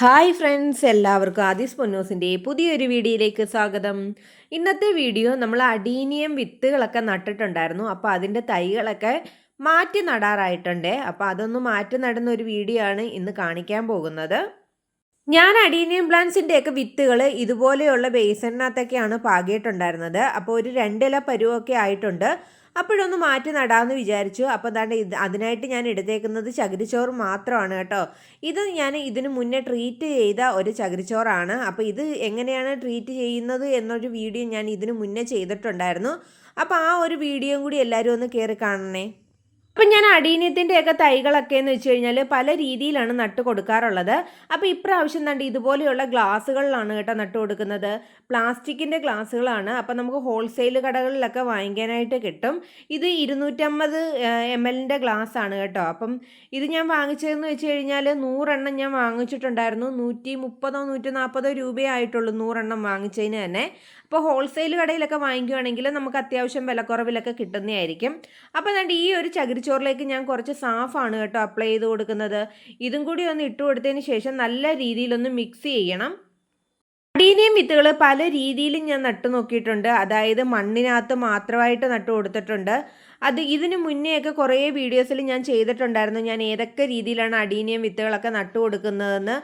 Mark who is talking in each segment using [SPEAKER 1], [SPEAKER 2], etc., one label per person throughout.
[SPEAKER 1] Hi friends എല്ലാവർക്കും ആദിസ് പൊന്നോസിന്റെ പുതിയൊരു വീഡിയോയിലേക്ക് സ്വാഗതം. ഇന്നത്തെ വീഡിയോ നമ്മൾ അടീനിയം വിത്തുകളൊക്കെ നട്ടിട്ടുണ്ടായിരുന്നു. അപ്പോൾ അതിന്റെ തൈകളൊക്കെ മാറ്റി നടാറായിട്ടുണ്ട്. അപ്പോൾ അതൊന്ന് മാറ്റി നടുന്ന ഒരു വീഡിയോ ആണ് ഇന്ന് കാണിക്കാൻ പോകുന്നത്. ഞാൻ അടീനിയം പ്ലാന്റ്സിന്റെയൊക്കെ വിത്തുകൾ ഇതുപോലെയുള്ള ബേസണിനകത്തൊക്കെയാണ് പാകിയിട്ടുണ്ടായിരുന്നത്. അപ്പോൾ ഒരു രണ്ടില പരുവൊക്കെ ആയിട്ടുണ്ട്. അപ്പോഴൊന്ന് മാറ്റി നടാമെന്ന് വിചാരിച്ചു. അപ്പോൾ അതാണ്ട് ഇത് അതിനായിട്ട് ഞാൻ എടുത്തേക്കുന്നത് ചകിരിച്ചോറ് മാത്രമാണ് കേട്ടോ. ഇത് ഞാൻ ഇതിന് മുന്നേ ട്രീറ്റ് ചെയ്ത ഒരു ചകിരിച്ചോറാണ്. അപ്പോൾ ഇത് എങ്ങനെയാണ് ട്രീറ്റ് ചെയ്യുന്നത് എന്നൊരു വീഡിയോ ഞാൻ ഇതിന് മുന്നേ ചെയ്തിട്ടുണ്ടായിരുന്നു. അപ്പോൾ ആ ഒരു വീഡിയോയും കൂടി എല്ലാവരും ഒന്ന് കയറി കാണണേ. അപ്പം ഞാൻ അടീന്യത്തിന്റെയൊക്കെ തൈകളൊക്കെ എന്ന് വെച്ച് കഴിഞ്ഞാൽ പല രീതിയിലാണ് നട്ട് കൊടുക്കാറുള്ളത്. അപ്പോൾ ഇപ്രാവശ്യം തണ്ട് ഇതുപോലെയുള്ള ഗ്ലാസ്സുകളിലാണ് കേട്ടോ നട്ട് കൊടുക്കുന്നത്. പ്ലാസ്റ്റിക്കിന്റെ ഗ്ലാസ്സുകളാണ്. അപ്പം നമുക്ക് ഹോൾസെയിൽ കടകളിലൊക്കെ വാങ്ങിക്കാനായിട്ട് കിട്ടും. ഇത് ഇരുന്നൂറ്റമ്പത് എം എല്ലിന്റെ ഗ്ലാസ് ആണ് കേട്ടോ. അപ്പം ഇത് ഞാൻ വാങ്ങിച്ചതെന്ന് വെച്ച് കഴിഞ്ഞാൽ നൂറെണ്ണം ഞാൻ വാങ്ങിച്ചിട്ടുണ്ടായിരുന്നു. നൂറ്റി മുപ്പതോ നൂറ്റി നാൽപ്പതോ രൂപയായിട്ടുള്ളൂ നൂറെണ്ണം വാങ്ങിച്ചതിന് തന്നെ. അപ്പോൾ ഹോൾസെയിൽ കടയിലൊക്കെ വാങ്ങിക്കുവാണെങ്കിൽ നമുക്ക് അത്യാവശ്യം വിലക്കുറവിലൊക്കെ കിട്ടുന്നതായിരിക്കും. അപ്പോൾ അതുകൊണ്ട് ഈ ഒരു ചകിരിച്ചോറിലേക്ക് ഞാൻ കുറച്ച് സാഫാണ് കേട്ടോ അപ്ലൈ ചെയ്ത് കൊടുക്കുന്നത്. ഇതും കൂടി ഒന്ന് ഇട്ട് കൊടുത്തതിന് ശേഷം നല്ല രീതിയിലൊന്ന് മിക്സ് ചെയ്യണം. അടീനിയം വിത്തുകൾ പല രീതിയിലും ഞാൻ നട്ടു നോക്കിയിട്ടുണ്ട്. അതായത് മണ്ണിനകത്ത് മാത്രമായിട്ട് നട്ടു കൊടുത്തിട്ടുണ്ട്. അത് ഇതിന് മുന്നേയൊക്കെ കുറേ വീഡിയോസിൽ ഞാൻ ചെയ്തിട്ടുണ്ടായിരുന്നു. ഞാൻ ഏതൊക്കെ രീതിയിലാണ് അടീനിയം വിത്തുകളൊക്കെ നട്ടു കൊടുക്കുന്നതെന്ന്.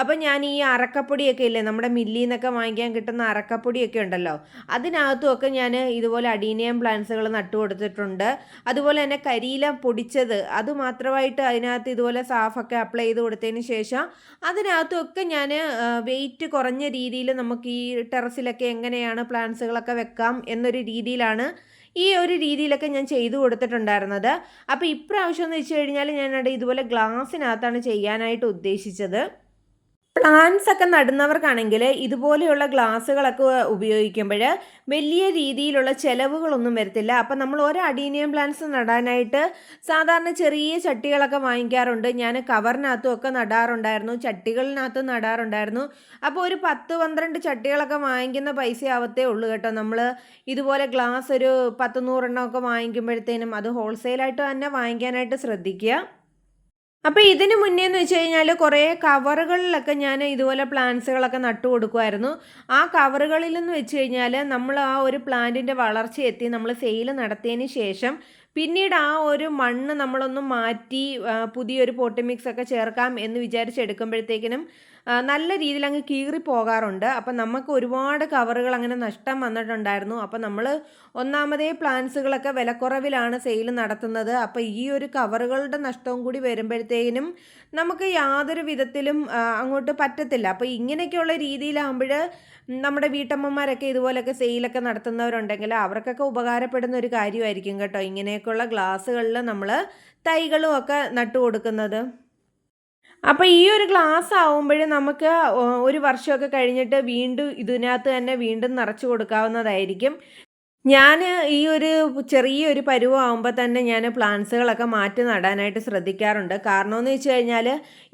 [SPEAKER 1] അപ്പം ഞാൻ ഈ അറക്കപ്പൊടിയൊക്കെ ഇല്ലേ നമ്മുടെ മില്ലിൽ നിന്നൊക്കെ വാങ്ങിക്കാൻ കിട്ടുന്ന അറക്കപ്പൊടിയൊക്കെ ഉണ്ടല്ലോ അതിനകത്തുമൊക്കെ ഞാൻ ഇതുപോലെ അടീനിയം പ്ലാന്റ്സുകൾ നട്ടു കൊടുത്തിട്ടുണ്ട്. അതുപോലെ തന്നെ കരിയില പൊടിച്ചത് അത് മാത്രമായിട്ട് അതിനകത്ത് ഇതുപോലെ സാഫൊക്കെ അപ്ലൈ ചെയ്ത് കൊടുത്തതിന് ശേഷം അതിനകത്തുമൊക്കെ ഞാൻ വെയിറ്റ് കുറഞ്ഞ രീതിയിൽ നമുക്ക് ഈ ടെറസിലൊക്കെ എങ്ങനെയാണ് പ്ലാന്റ്സുകളൊക്കെ വെക്കാം എന്നൊരു രീതിയിലാണ് ഈ ഒരു രീതിയിലൊക്കെ ഞാൻ ചെയ്തു കൊടുത്തിട്ടുണ്ടായിരുന്നത്. അപ്പോൾ ഇപ്രാവശ്യം എന്ന് വെച്ച് കഴിഞ്ഞാൽ ഞാനവിടെ ഇതുപോലെ ഗ്ലാസ്സിനകത്താണ് ചെയ്യാനായിട്ട് ഉദ്ദേശിച്ചത്. പ്ലാന്റ്സ് ഒക്കെ നടുന്നവർക്കാണെങ്കിൽ ഇതുപോലെയുള്ള ഗ്ലാസ്സുകളൊക്കെ ഉപയോഗിക്കുമ്പോൾ വലിയ രീതിയിലുള്ള ചിലവുകളൊന്നും വരത്തില്ല. അപ്പം നമ്മൾ ഒരു അഡീനിയം പ്ലാന്റ്സ് നടാനായിട്ട് സാധാരണ ചെറിയ ചട്ടികളൊക്കെ വാങ്ങിക്കാറുണ്ട്. ഞാൻ കവറിനകത്തും ഒക്കെ നടാറുണ്ടായിരുന്നു. ചട്ടികളിനകത്തും നടാറുണ്ടായിരുന്നു. അപ്പോൾ ഒരു പത്ത് പന്ത്രണ്ട് ചട്ടികളൊക്കെ വാങ്ങിക്കുന്ന പൈസ ആവത്തേ ഉള്ളൂ കേട്ടോ. നമ്മൾ ഇതുപോലെ ഗ്ലാസ് ഒരു പത്ത് നൂറെണ്ണം ഒക്കെ വാങ്ങിക്കുമ്പോഴത്തേനും അത് ഹോൾസെയിലായിട്ട് തന്നെ വാങ്ങിക്കാനായിട്ട് ശ്രദ്ധിക്കുക. അപ്പോൾ ഇതിന് മുന്നേ എന്ന് വെച്ച് കഴിഞ്ഞാൽ കുറേ കവറുകളിലൊക്കെ ഞാൻ ഇതുപോലെ പ്ലാന്റ്സുകളൊക്കെ നട്ടു കൊടുക്കുമായിരുന്നു ആ കവറുകളിൽ നിന്ന് വെച്ച് കഴിഞ്ഞാൽ നമ്മൾ ആ ഒരു പ്ലാന്റിന്റെ വളർച്ച എത്തി നമ്മൾ സെയിൽ നടത്തിയതിന് ശേഷം പിന്നീട് ആ ഒരു മണ്ണ് നമ്മളൊന്ന് മാറ്റി പുതിയൊരു പോട്ടി മിക്സ് ഒക്കെ ചേർക്കാം എന്ന് വിചാരിച്ചെടുക്കുമ്പോഴത്തേക്കിനും നല്ല രീതിയിൽ അങ്ങ് കീറി പോകാറുണ്ട്. അപ്പം നമുക്ക് ഒരുപാട് കവറുകൾ അങ്ങനെ നഷ്ടം വന്നിട്ടുണ്ടായിരുന്നു. അപ്പം നമ്മൾ ഒന്നാമതേ പ്ലാന്റ്സുകളൊക്കെ വിലക്കുറവിലാണ് സെയിൽ നടത്തുന്നത്. അപ്പോൾ ഈ ഒരു കവറുകളുടെ നഷ്ടവും കൂടി വരുമ്പോഴത്തേനും നമുക്ക് യാതൊരു വിധത്തിലും അങ്ങോട്ട് പറ്റത്തില്ല. അപ്പോൾ ഇങ്ങനെയൊക്കെയുള്ള രീതിയിലാകുമ്പോൾ നമ്മുടെ വീട്ടമ്മമാരൊക്കെ ഇതുപോലൊക്കെ സെയിലൊക്കെ നടത്തുന്നവരുണ്ടെങ്കിൽ അവർക്കൊക്കെ ഉപകാരപ്പെടുന്ന ഒരു കാര്യമായിരിക്കും കേട്ടോ ഇങ്ങനെയൊക്കെയുള്ള ഗ്ലാസ്സുകളിൽ നമ്മൾ തൈകളും ഒക്കെ നട്ടു കൊടുക്കുന്നത് അപ്പോൾ ഈ ഒരു ക്ലാസ് ആവുമ്പോൾ നമുക്ക് ഒരു വർഷമൊക്കെ കഴിഞ്ഞിട്ട് വീണ്ടും ഇതിനകത്ത് തന്നെ വീണ്ടും നിറച്ചു കൊടുക്കാവുന്നതായിരിക്കും. ഞാൻ ഈ ഒരു ചെറിയൊരു പരുവമാകുമ്പോൾ തന്നെ ഞാൻ പ്ലാന്റ്സുകളൊക്കെ മാറ്റി നടാനായിട്ട് ശ്രദ്ധിക്കാറുണ്ട്. കാരണം എന്ന് വെച്ച് കഴിഞ്ഞാൽ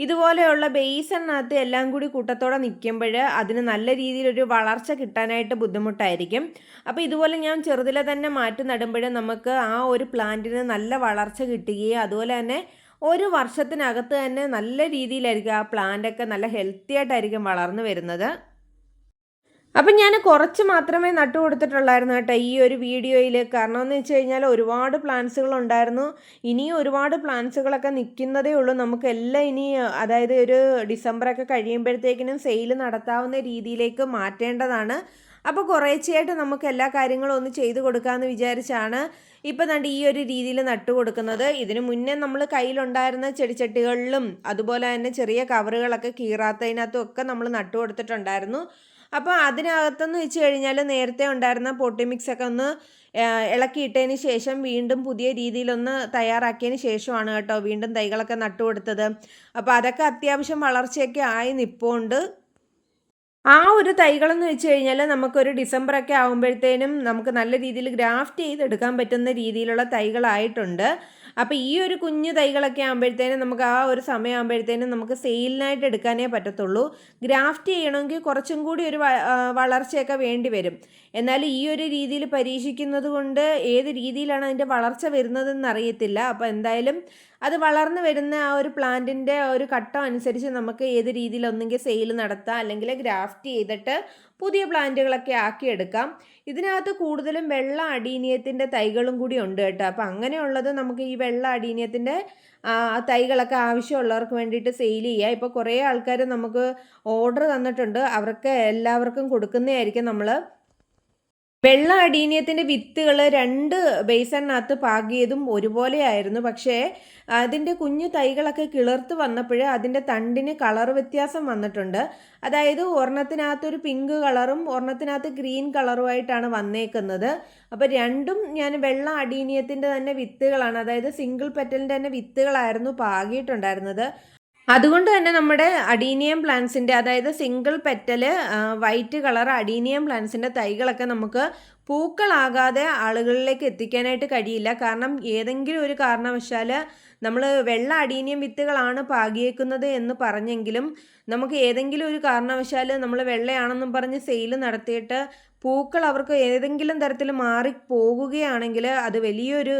[SPEAKER 1] ഇതുപോലെയുള്ള ബേസിനകത്ത് എല്ലാം കൂടി കൂട്ടത്തോടെ നിൽക്കുമ്പോൾ അതിന് നല്ല രീതിയിലൊരു വളർച്ച കിട്ടാനായിട്ട് ബുദ്ധിമുട്ടായിരിക്കും. അപ്പോൾ ഇതുപോലെ ഞാൻ ചെറുതിലെ തന്നെ മാറ്റി നടുമ്പോൾ നമുക്ക് ആ ഒരു പ്ലാന്റിന് നല്ല വളർച്ച കിട്ടുകയും അതുപോലെ തന്നെ ഒരു വർഷത്തിനകത്ത് തന്നെ നല്ല രീതിയിലായിരിക്കും ആ പ്ലാന്റൊക്കെ നല്ല ഹെൽത്തി ആയിട്ടായിരിക്കും വളർന്നു വരുന്നത്. അപ്പം ഞാൻ കുറച്ച് മാത്രമേ നട്ടു കൊടുത്തിട്ടുള്ളായിരുന്നു കേട്ടോ ഈ ഒരു വീഡിയോയിൽ കാരണം എന്ന് വെച്ച് കഴിഞ്ഞാൽ ഒരുപാട് പ്ലാന്റ്സുകൾ ഉണ്ടായിരുന്നു. ഇനിയും ഒരുപാട് പ്ലാന്റ്സുകളൊക്കെ നിൽക്കുന്നതേ ഉള്ളൂ. നമുക്കെല്ലാം ഇനി അതായത് ഒരു ഡിസംബറൊക്കെ കഴിയുമ്പോഴത്തേക്കിനും സെയിൽ നടത്താവുന്ന രീതിയിലേക്ക് മാറ്റേണ്ടതാണ്. അപ്പോൾ കുറേശ്ശെയായിട്ട് നമുക്ക് എല്ലാ കാര്യങ്ങളും ഒന്ന് ചെയ്തു കൊടുക്കാമെന്ന് വിചാരിച്ചാണ് ഇപ്പം നണ്ട് ഈ ഒരു രീതിയിൽ നട്ടു കൊടുക്കുന്നത്. ഇതിനു മുന്നേ നമ്മൾ കയ്യിലുണ്ടായിരുന്ന ചെടിച്ചട്ടികളിലും അതുപോലെ തന്നെ ചെറിയ കവറുകളൊക്കെ കീറാത്തതിനകത്തും ഒക്കെ നമ്മൾ നട്ടു കൊടുത്തിട്ടുണ്ടായിരുന്നു. അപ്പോൾ അതിനകത്തെന്ന് വെച്ച് കഴിഞ്ഞാൽ നേരത്തെ ഉണ്ടായിരുന്ന പൊട്ടി മിക്സ് ഒക്കെ ഒന്ന് ഇളക്കിയിട്ടതിന് ശേഷം വീണ്ടും പുതിയ രീതിയിലൊന്ന് തയ്യാറാക്കിയതിന് ശേഷമാണ് കേട്ടോ വീണ്ടും തൈകളൊക്കെ നട്ടു കൊടുത്തത്. അപ്പോൾ അതൊക്കെ അത്യാവശ്യം വളർച്ചയൊക്കെ ആയി നിൽപ്പുണ്ട് ആ ഒരു തൈകളെന്ന് വെച്ച് കഴിഞ്ഞാൽ നമുക്കൊരു ഡിസംബറൊക്കെ ആകുമ്പോഴത്തേനും നമുക്ക് നല്ല രീതിയിൽ ഗ്രാഫ്റ്റ് ചെയ്തെടുക്കാൻ പറ്റുന്ന രീതിയിലുള്ള തൈകളായിട്ടുണ്ട്. അപ്പോൾ ഈ ഒരു കുഞ്ഞു തൈകളൊക്കെ ആകുമ്പോഴത്തേനും നമുക്ക് ആ ഒരു സമയമാകുമ്പോഴത്തേനും നമുക്ക് സെയിലിനായിട്ട് എടുക്കാനേ പറ്റത്തുള്ളൂ. ഗ്രാഫ്റ്റ് ചെയ്യണമെങ്കിൽ കുറച്ചും കൂടി ഒരു വളർച്ചയൊക്കെ വേണ്ടി വരും. എന്നാൽ ഈ ഒരു രീതിയിൽ പരീക്ഷിക്കുന്നത് കൊണ്ട് ഏത് രീതിയിലാണ് അതിന്റെ വളർച്ച വരുന്നതെന്ന് അറിയത്തില്ല അപ്പോൾ എന്തായാലും അത് വളർന്നു വരുന്ന ആ ഒരു പ്ലാന്റിന്റെ ഒരു ഘട്ടം അനുസരിച്ച് നമുക്ക് ഏത് രീതിയിൽ ഒന്നെങ്കിൽ സെയിൽ നടത്താം അല്ലെങ്കിൽ ഗ്രാഫ്റ്റ് ചെയ്തിട്ട് പുതിയ പ്ലാന്റുകളൊക്കെ ആക്കിയെടുക്കാം. ഇതിനകത്ത് കൂടുതലും വെള്ള അടീനിയത്തിന്റെ തൈകളും കൂടി ഉണ്ട് കേട്ടോ. അപ്പോൾ അങ്ങനെയുള്ളത് നമുക്ക് ഈ വെള്ള അടീനിയത്തിന്റെ തൈകളൊക്കെ ആവശ്യമുള്ളവർക്ക് വേണ്ടിയിട്ട് സെയിൽ ചെയ്യുക ഇപ്പോൾ കുറേ ആൾക്കാർ നമുക്ക് ഓർഡർ തന്നിട്ടുണ്ട്. അവർക്ക് എല്ലാവർക്കും കൊടുക്കുന്നതായിരിക്കും നമ്മൾ വെള്ള അടീനിയത്തിന്റെ വിത്തുകൾ രണ്ട് ബേസണിനകത്ത് പാകിയതും ഒരുപോലെയായിരുന്നു. പക്ഷേ അതിന്റെ കുഞ്ഞു തൈകളൊക്കെ കിളിർത്ത് വന്നപ്പോൾ അതിന്റെ തണ്ടിന് കളർ വ്യത്യാസം വന്നിട്ടുണ്ട്. അതായത് ഒരെണ്ണത്തിനകത്തൊരു പിങ്ക് കളറും ഒരെണ്ണത്തിനകത്ത് ഗ്രീൻ കളറുമായിട്ടാണ് വന്നേക്കുന്നത്. അപ്പോൾ രണ്ടും ഞാൻ വെള്ള അടീനിയത്തിന്റെ തന്നെ വിത്തുകളാണ് അതായത് സിംഗിൾ പെറ്റലിന്റെ തന്നെ വിത്തുകളായിരുന്നു പാകിയിട്ടുണ്ടായിരുന്നത്. അതുകൊണ്ട് തന്നെ നമ്മുടെ അഡീനിയം പ്ലാന്റ്സിന്റെ അതായത് single petal white colour adenium പ്ലാന്റ്സിന്റെ തൈകളൊക്കെ നമുക്ക് പൂക്കളാകാതെ ആളുകളിലേക്ക് എത്തിക്കാനായിട്ട് കഴിയില്ല. കാരണം ഏതെങ്കിലും ഒരു കാരണവശാൽ നമ്മൾ വെള്ള അടീനിയം വിത്തുകളാണ് പാകിയേക്കുന്നത് എന്ന് പറഞ്ഞെങ്കിലും നമുക്ക് ഏതെങ്കിലും ഒരു കാരണവശാൽ നമ്മൾ വെള്ളയാണെന്നും പറഞ്ഞ് സെയിൽ നടത്തിയിട്ട് പൂക്കൾ അവർക്ക് ഏതെങ്കിലും തരത്തിൽ മാറി പോകുകയാണെങ്കിൽ അത് വലിയൊരു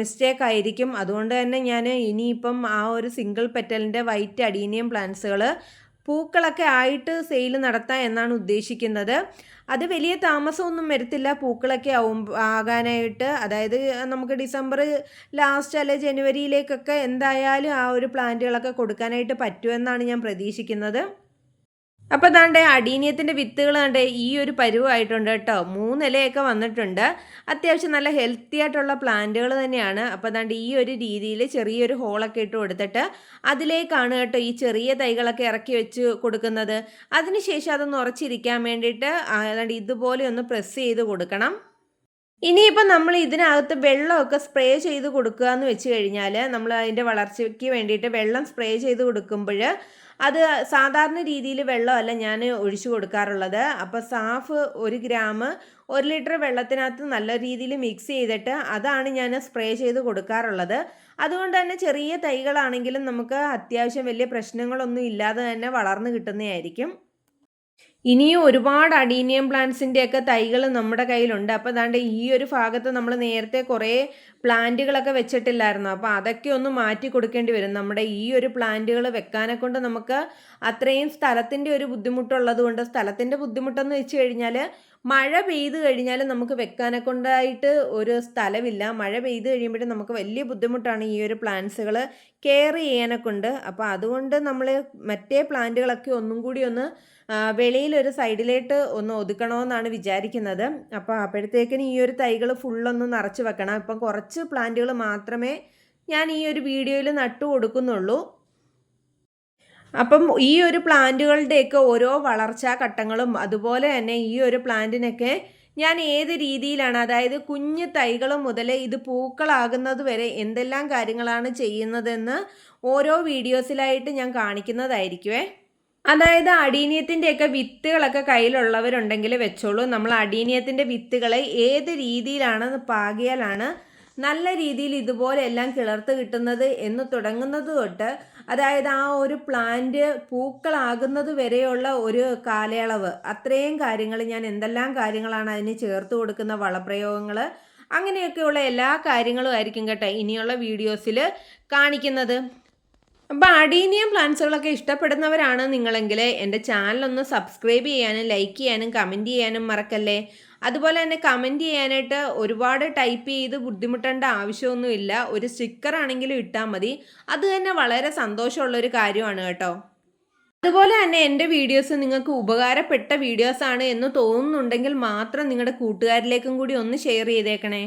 [SPEAKER 1] മിസ്റ്റേക്ക് ആയിരിക്കും. അതുകൊണ്ട് തന്നെ ഞാൻ ഇനിയിപ്പം ആ ഒരു സിംഗിൾ പെറ്റലിന്റെ വൈറ്റ് അടീനിയം പ്ലാന്റ്സുകൾ പൂക്കളൊക്കെ ആയിട്ട് സെയിൽ നടത്താം എന്നാണ് ഉദ്ദേശിക്കുന്നത്. അത് വലിയ താമസമൊന്നും വരത്തില്ല. പൂക്കളൊക്കെ ആവും ആകാനായിട്ട്. അതായത് നമുക്ക് ഡിസംബർ ലാസ്റ്റ് അല്ലെ ജനുവരിയിലേക്കൊക്കെ എന്തായാലും ആ ഒരു പ്ലാന്റുകളൊക്കെ കൊടുക്കാനായിട്ട് പറ്റുമെന്നാണ് ഞാൻ പ്രതീക്ഷിക്കുന്നത്. അപ്പോൾ ദാണ്ട് അടീനിയത്തിന്റെ വിത്തുകൾ കണ്ട് ഈ ഒരു പരുവായിട്ടുണ്ട് കേട്ടോ. മൂന്നിലയൊക്കെ വന്നിട്ടുണ്ട്. അത്യാവശ്യം നല്ല ഹെൽത്തി ആയിട്ടുള്ള പ്ലാന്റുകൾ തന്നെയാണ്. അപ്പോൾ അതാണ്ട് ഈ ഒരു രീതിയിൽ ചെറിയൊരു ഹോളൊക്കെ ഇട്ട് കൊടുത്തിട്ട് അതിലേക്കാണ് കേട്ടോ ഈ ചെറിയ തൈകളൊക്കെ ഇറക്കി വെച്ച് കൊടുക്കുന്നത്. അതിനുശേഷം അതൊന്ന് ഉറച്ചിരിക്കാൻ വേണ്ടിയിട്ട് അതാണ്ട് ഇതുപോലെ ഒന്ന് പ്രസ് ചെയ്ത് കൊടുക്കണം. ഇനിയിപ്പോൾ നമ്മൾ ഇതിനകത്ത് വെള്ളമൊക്കെ സ്പ്രേ ചെയ്ത് കൊടുക്കുക എന്ന് വെച്ച് കഴിഞ്ഞാൽ നമ്മൾ അതിന്റെ വളർച്ചയ്ക്ക് വേണ്ടിയിട്ട് വെള്ളം സ്പ്രേ ചെയ്ത് കൊടുക്കുമ്പോൾ അത് സാധാരണ രീതിയിൽ വെള്ളമല്ല ഞാൻ ഒഴിച്ചു കൊടുക്കാറുള്ളത്. അപ്പോൾ സാഫ് ഒരു ഗ്രാം ഒരു ലിറ്റർ വെള്ളത്തിനകത്ത് നല്ല രീതിയിൽ മിക്സ് ചെയ്തിട്ട് അതാണ് ഞാൻ സ്പ്രേ ചെയ്ത് കൊടുക്കാറുള്ളത്. അതുകൊണ്ട് തന്നെ ചെറിയ തൈകളാണെങ്കിലും നമുക്ക് അത്യാവശ്യം വലിയ പ്രശ്നങ്ങളൊന്നും ഇല്ലാതെ തന്നെ വളർന്നു കിട്ടുന്നതായിരിക്കും. ഇനിയും ഒരുപാട് അഡീനിയം പ്ലാന്റ്സിന്റെയൊക്കെ തൈകൾ നമ്മുടെ കയ്യിലുണ്ട്. അപ്പോൾ അതാണ്ട് ഈ ഒരു ഭാഗത്ത് നമ്മൾ നേരത്തെ കുറേ പ്ലാന്റുകളൊക്കെ വെച്ചിട്ടില്ലായിരുന്നു? അപ്പോൾ അതൊക്കെ ഒന്ന് മാറ്റി കൊടുക്കേണ്ടി വരും. നമ്മുടെ ഈ ഒരു പ്ലാന്റുകൾ വെക്കാനെ കൊണ്ട് നമുക്ക് അത്രയും സ്ഥലത്തിന്റെ ഒരു ബുദ്ധിമുട്ടുള്ളത് കൊണ്ട് സ്ഥലത്തിന്റെ ബുദ്ധിമുട്ടെന്ന് വെച്ച് കഴിഞ്ഞാൽ മഴ പെയ്ത് കഴിഞ്ഞാൽ നമുക്ക് വെക്കാനെ കൊണ്ടായിട്ട് ഒരു സ്ഥലമില്ല. മഴ പെയ്ത് കഴിയുമ്പോഴും നമുക്ക് വലിയ ബുദ്ധിമുട്ടാണ് ഈ ഒരു പ്ലാന്റ്സുകൾ കെയർ ചെയ്യാനെ കൊണ്ട്. അപ്പോൾ അതുകൊണ്ട് നമ്മൾ മറ്റേ പ്ലാന്റുകളൊക്കെ ഒന്നും കൂടി ഒന്ന് വെളിയിലൊരു സൈഡിലേട്ട് ഒന്ന് ഒതുക്കണമെന്നാണ് വിചാരിക്കുന്നത്. അപ്പോൾ അപ്പോഴത്തേക്കിന് ഈ ഒരു തൈകൾ ഫുള്ളൊന്ന് നിറച്ച് വെക്കണം. ഇപ്പം കുറച്ച് പ്ലാന്റുകൾ മാത്രമേ ഞാൻ ഈ ഒരു വീഡിയോയിൽ നട്ടു കൊടുക്കുന്നുള്ളൂ. അപ്പം ഈ ഒരു പ്ലാന്റുകളുടെയൊക്കെ ഓരോ വളർച്ചാ ഘട്ടങ്ങളും അതുപോലെ തന്നെ ഈ ഒരു പ്ലാന്റിനൊക്കെ ഞാൻ ഏത് രീതിയിലാണ് അതായത് കുഞ്ഞ് തൈകൾ മുതൽ ഇത് പൂക്കളാകുന്നത് വരെ എന്തെല്ലാം കാര്യങ്ങളാണ് ചെയ്യുന്നതെന്ന് ഓരോ വീഡിയോസിലായിട്ട് ഞാൻ കാണിക്കുന്നതായിരിക്കുമേ അതായത് അടീനിയത്തിന്റെയൊക്കെ വിത്തുകളൊക്കെ കയ്യിലുള്ളവരുണ്ടെങ്കിൽ വെച്ചോളൂ. നമ്മൾ അടീനിയത്തിന്റെ വിത്തുകളെ ഏത് രീതിയിലാണ് പാകിയാലാണ് നല്ല രീതിയിൽ ഇതുപോലെ എല്ലാം കിളർത്ത് കിട്ടുന്നത് എന്ന് തുടങ്ങുന്നത് തൊട്ട് അതായത് ആ ഒരു പ്ലാന്റ് പൂക്കളാകുന്നത് വരെയുള്ള ഒരു കാലയളവ്. അത്രയും കാര്യങ്ങൾ ഞാൻ എന്തെല്ലാം കാര്യങ്ങളാണ് അതിന് ചേർത്ത് കൊടുക്കുന്ന വളപ്രയോഗങ്ങൾ? അങ്ങനെയൊക്കെയുള്ള എല്ലാ കാര്യങ്ങളും ആയിരിക്കും കേട്ടോ ഇനിയുള്ള വീഡിയോസിൽ കാണിക്കുന്നത്. അപ്പോൾ അടീനിയം പ്ലാന്റ്സുകളൊക്കെ ഇഷ്ടപ്പെടുന്നവരാണ് നിങ്ങളെങ്കിൽ എന്റെ ചാനലൊന്ന് സബ്സ്ക്രൈബ് ചെയ്യാനും ലൈക്ക് ചെയ്യാനും കമന്റ് ചെയ്യാനും മറക്കല്ലേ. അതുപോലെ തന്നെ കമന്റ് ചെയ്യാനായിട്ട് ഒരുപാട് ടൈപ്പ് ചെയ്ത് ബുദ്ധിമുട്ടേണ്ട ആവശ്യമൊന്നുമില്ല. ഒരു സ്റ്റിക്കർ ആണെങ്കിലും ഇട്ടാൽ മതി. അത് തന്നെ വളരെ സന്തോഷമുള്ളൊരു കാര്യമാണ് കേട്ടോ. അതുപോലെ തന്നെ എന്റെ വീഡിയോസ് നിങ്ങൾക്ക് ഉപകാരപ്പെട്ട വീഡിയോസാണ് എന്ന് തോന്നുന്നുണ്ടെങ്കിൽ മാത്രം നിങ്ങളുടെ കൂട്ടുകാരിലേക്കും കൂടി ഒന്ന് ഷെയർ ചെയ്തേക്കണേ.